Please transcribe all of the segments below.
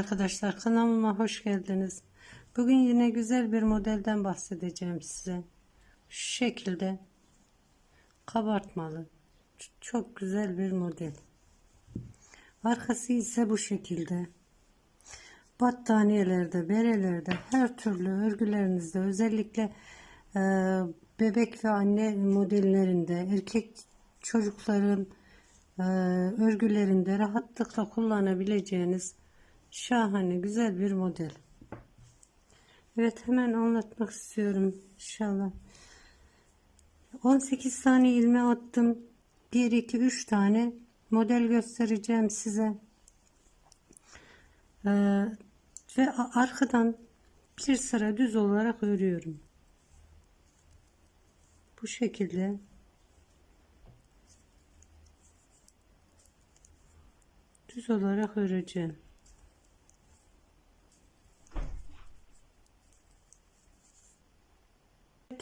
arkadaşlar kanalıma hoş geldiniz. Bugün yine güzel bir modelden bahsedeceğim size. Şu şekilde kabartmalı. Çok güzel bir model. Arkası ise bu şekilde. Battaniyelerde, berelerde, her türlü örgülerinizde özellikle e, bebek ve anne modellerinde, erkek çocukların e, örgülerinde rahatlıkla kullanabileceğiniz şahane güzel bir model. Evet hemen anlatmak istiyorum inşallah. 18 tane ilme attım. 1 2 3 tane model göstereceğim size. Ee, ve arkadan bir sıra düz olarak örüyorum. Bu şekilde düz olarak öreceğim.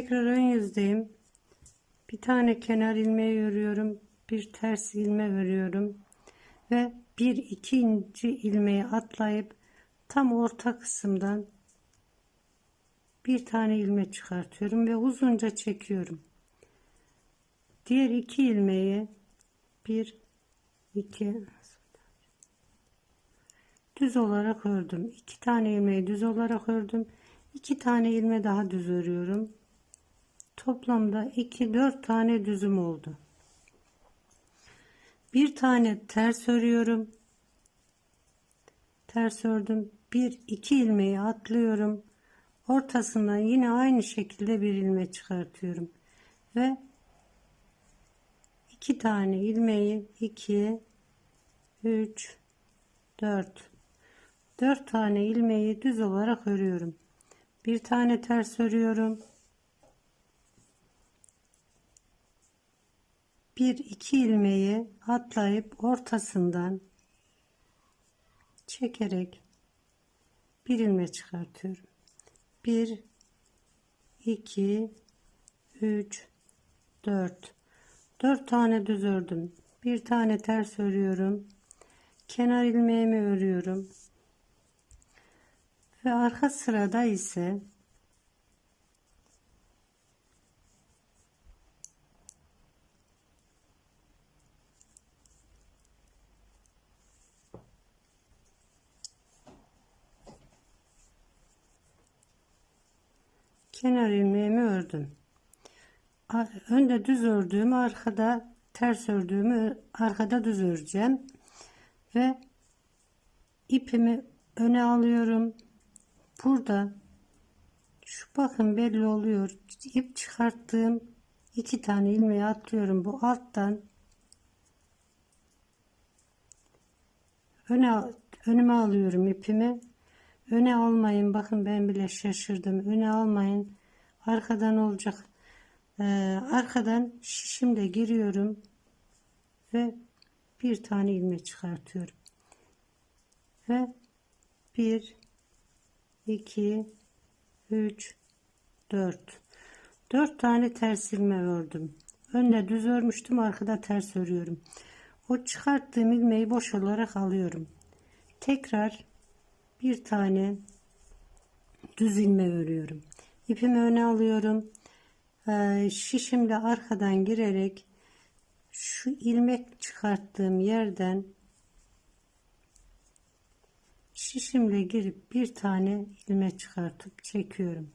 Tekrar ön yüzdeyim. Bir tane kenar ilmeği örüyorum. Bir ters ilme örüyorum. Ve bir ikinci ilmeği atlayıp tam orta kısımdan bir tane ilmek çıkartıyorum ve uzunca çekiyorum. Diğer iki ilmeği bir iki düz olarak ördüm. İki tane ilmeği düz olarak ördüm. İki tane ilme daha düz örüyorum. Toplamda 2 4 tane düzüm oldu. Bir tane ters örüyorum. Ters ördüm. Bir iki ilmeği atlıyorum. Ortasından yine aynı şekilde bir ilmek çıkartıyorum. Ve iki tane ilmeği 2 3 4 4 tane ilmeği düz olarak örüyorum. Bir tane ters örüyorum. Bir iki ilmeği atlayıp ortasından çekerek bir ilmek çıkartıyorum. 1 2 3 4 4 tane düz ördüm. Bir tane ters örüyorum. Kenar ilmeğimi örüyorum. Ve arka sırada ise kenar ilmeğimi ördüm. Önde düz ördüğümü arkada ters ördüğümü arkada düz öreceğim. Ve ipimi öne alıyorum. Burada şu bakın belli oluyor. İp çıkarttığım iki tane ilmeği atlıyorum. Bu alttan öne önüme alıyorum ipimi. Öne almayın. Bakın ben bile şaşırdım. Öne almayın. Arkadan olacak. Ee, arkadan şişimle giriyorum ve bir tane ilmek çıkartıyorum. Ve 1 2 3 4 4 tane ters ilme ördüm. Önde düz örmüştüm, arkada ters örüyorum. O çıkarttığım ilmeği boş olarak alıyorum. Tekrar bir tane düz ilme örüyorum. İpimi öne alıyorum. Ee, şişimle arkadan girerek şu ilmek çıkarttığım yerden şişimle girip bir tane ilmek çıkartıp çekiyorum.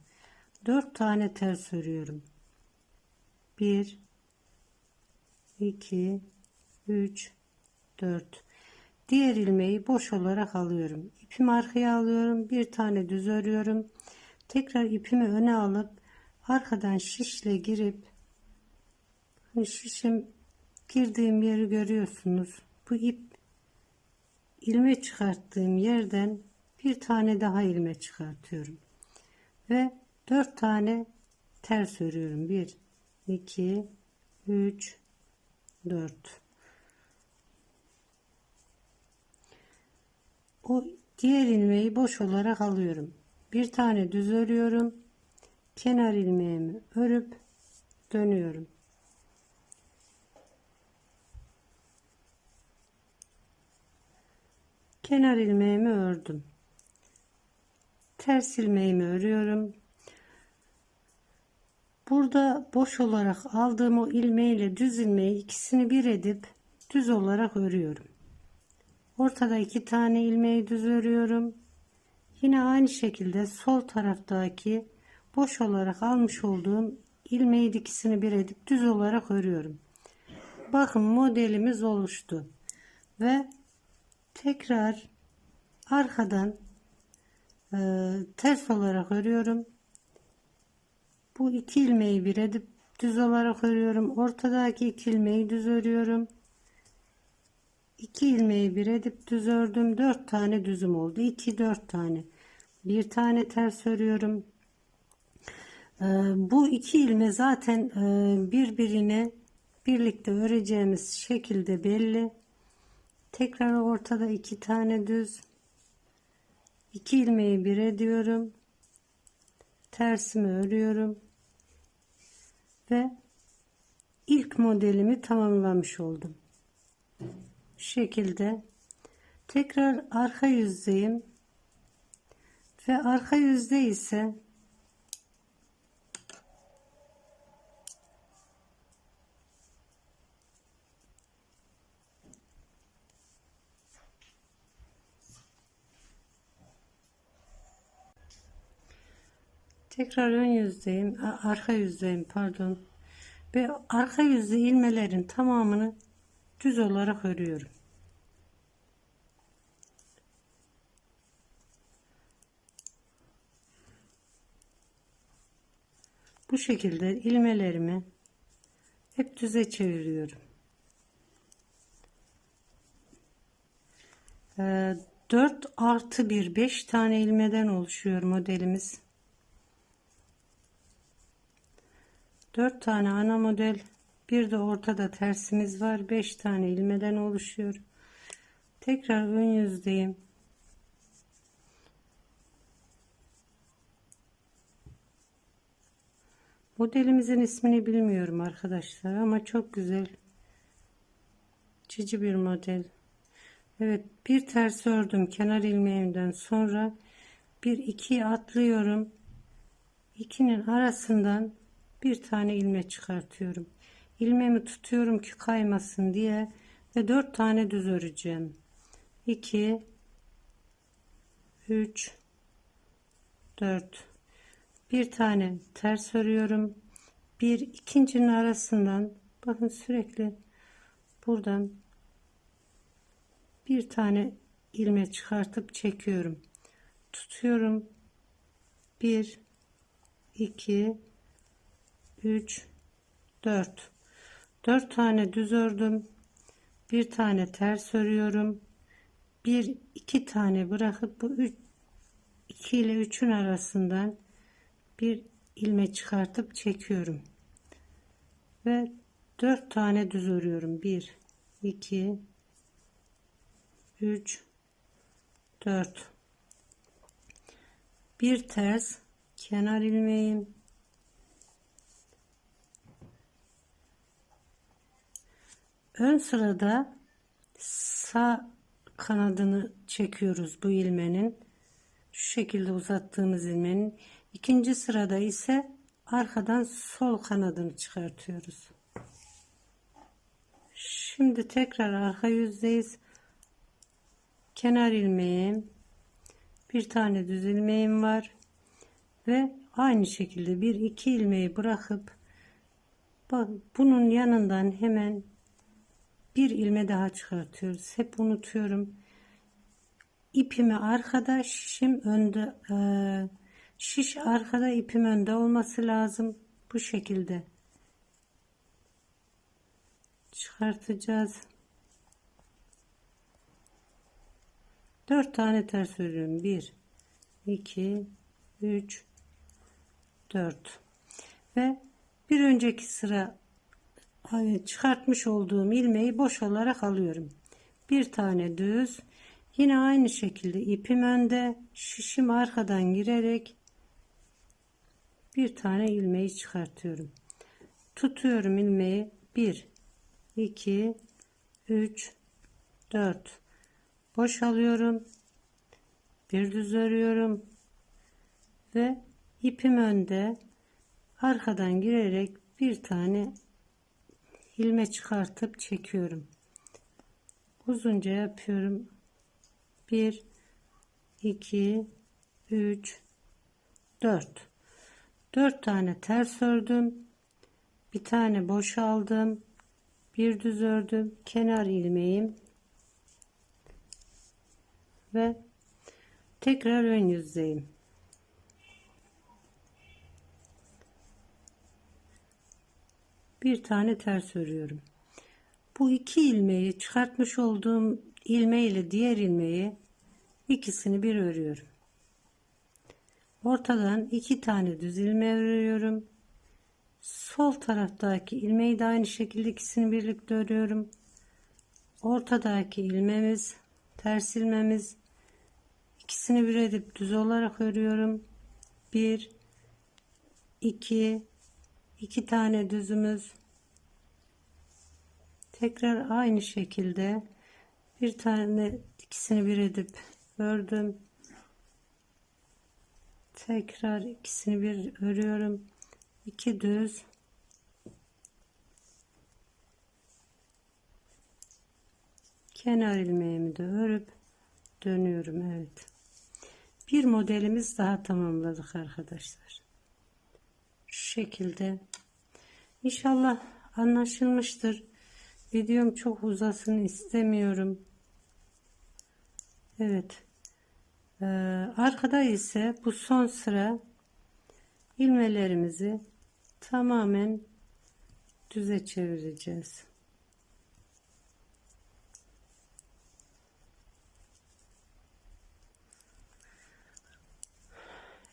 Dört tane ters örüyorum. Bir, iki, üç, dört. Diğer ilmeği boş olarak alıyorum. İpimi arkaya alıyorum. Bir tane düz örüyorum. Tekrar ipimi öne alıp arkadan şişle girip hani şişim girdiğim yeri görüyorsunuz. Bu ip ilme çıkarttığım yerden bir tane daha ilme çıkartıyorum. Ve dört tane ters örüyorum. Bir, iki, üç, dört. O diğer ilmeği boş olarak alıyorum. Bir tane düz örüyorum. Kenar ilmeğimi örüp dönüyorum. kenar ilmeğimi ördüm ters ilmeğimi örüyorum burada boş olarak aldığım o ilmeğiyle düz ilmeği ikisini bir edip düz olarak örüyorum ortada iki tane ilmeği düz örüyorum. Yine aynı şekilde sol taraftaki boş olarak almış olduğum ilmeği ikisini bir edip düz olarak örüyorum. Bakın modelimiz oluştu ve tekrar arkadan e, ters olarak örüyorum. Bu iki ilmeği bir edip düz olarak örüyorum. Ortadaki iki ilmeği düz örüyorum iki ilmeği bir edip düz ördüm. Dört tane düzüm oldu. 2 dört tane. Bir tane ters örüyorum. E, bu iki ilme zaten e, birbirine birlikte öreceğimiz şekilde belli. Tekrar ortada iki tane düz. İki ilmeği bir ediyorum. Tersimi örüyorum. Ve ilk modelimi tamamlamış oldum şekilde tekrar arka yüzdeyim ve arka yüzde ise Tekrar ön yüzdeyim, arka yüzdeyim pardon. Ve arka yüzde ilmelerin tamamını düz olarak örüyorum. Bu şekilde ilmelerimi hep düze çeviriyorum. Ee, 4 artı 1 5 tane ilmeden oluşuyor modelimiz. 4 tane ana model bir de ortada tersimiz var 5 tane ilmeden oluşuyor tekrar ön yüzdeyim modelimizin ismini bilmiyorum arkadaşlar ama çok güzel cici bir model. Evet bir ters ördüm kenar ilmeğimden sonra. Bir iki atlıyorum. İkinin arasından bir tane ilmek çıkartıyorum. İlmeğimi tutuyorum ki kaymasın diye ve dört tane düz öreceğim. 2 3 4 bir tane ters örüyorum bir ikincinin arasından bakın sürekli buradan bir tane ilmek çıkartıp çekiyorum. Tutuyorum. 1 2 3 4 4 tane düz ördüm. Bir tane ters örüyorum bir iki tane bırakıp bu 3 2 ile 3'ün arasından bir ilmek çıkartıp çekiyorum. Ve 4 tane düz örüyorum. 1 2 3 4 bir ters kenar ilmeğim. Ön sırada sağ kanadını çekiyoruz bu ilmenin. Şu şekilde uzattığımız ilmenin ikinci sırada ise arkadan sol kanadını çıkartıyoruz. Şimdi tekrar arka yüzdeyiz. Kenar ilmeğim bir tane düz ilmeğim var ve aynı şekilde bir iki ilmeği bırakıp bunun yanından hemen bir ilme daha çıkartıyoruz. Hep unutuyorum. İpimi arkada şişim önde e, şiş arkada ipim önde olması lazım. Bu şekilde. Çıkartacağız. 4 tane ters örüyorum. 1 2 3 4 ve bir önceki sıra çıkartmış olduğum ilmeği boş olarak alıyorum. Bir tane düz. Yine aynı şekilde ipim önde. Şişim arkadan girerek bir tane ilmeği çıkartıyorum tutuyorum ilmeği 1 2 3 4 boşalıyorum. Bir düz örüyorum ve ipim önde arkadan girerek bir tane ilme çıkartıp çekiyorum. Uzunca yapıyorum. 1 2 3 4 4 tane ters ördüm. Bir tane boş aldım. Bir düz ördüm. Kenar ilmeğim ve tekrar ön yüzdeyim. Bir tane ters örüyorum. Bu iki ilmeği çıkartmış olduğum ilme ile diğer ilmeği ikisini bir örüyorum. Ortadan iki tane düz ilmeği örüyorum. Sol taraftaki ilmeği de aynı şekilde ikisini birlikte örüyorum. Ortadaki ilmemiz, ters ilmemiz ikisini bir edip düz olarak örüyorum. Bir, iki, iki tane düzümüz. Tekrar aynı şekilde bir tane ikisini bir edip ördüm. Tekrar ikisini bir örüyorum. 2 düz. Kenar ilmeğimi de örüp dönüyorum evet. Bir modelimiz daha tamamladık arkadaşlar. Şu şekilde. İnşallah anlaşılmıştır. Videom çok uzasın istemiyorum. Evet ee, arkada ise bu son sıra ilmelerimizi tamamen düze çevireceğiz.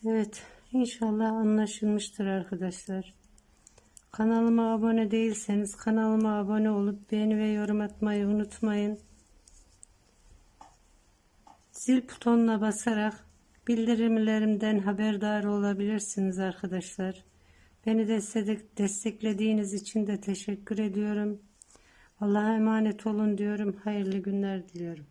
Evet inşallah anlaşılmıştır arkadaşlar. Kanalıma abone değilseniz kanalıma abone olup beğeni ve yorum atmayı unutmayın. Zil butonuna basarak bildirimlerimden haberdar olabilirsiniz arkadaşlar. Beni desteklediğiniz için de teşekkür ediyorum. Allah'a emanet olun diyorum. Hayırlı günler diliyorum.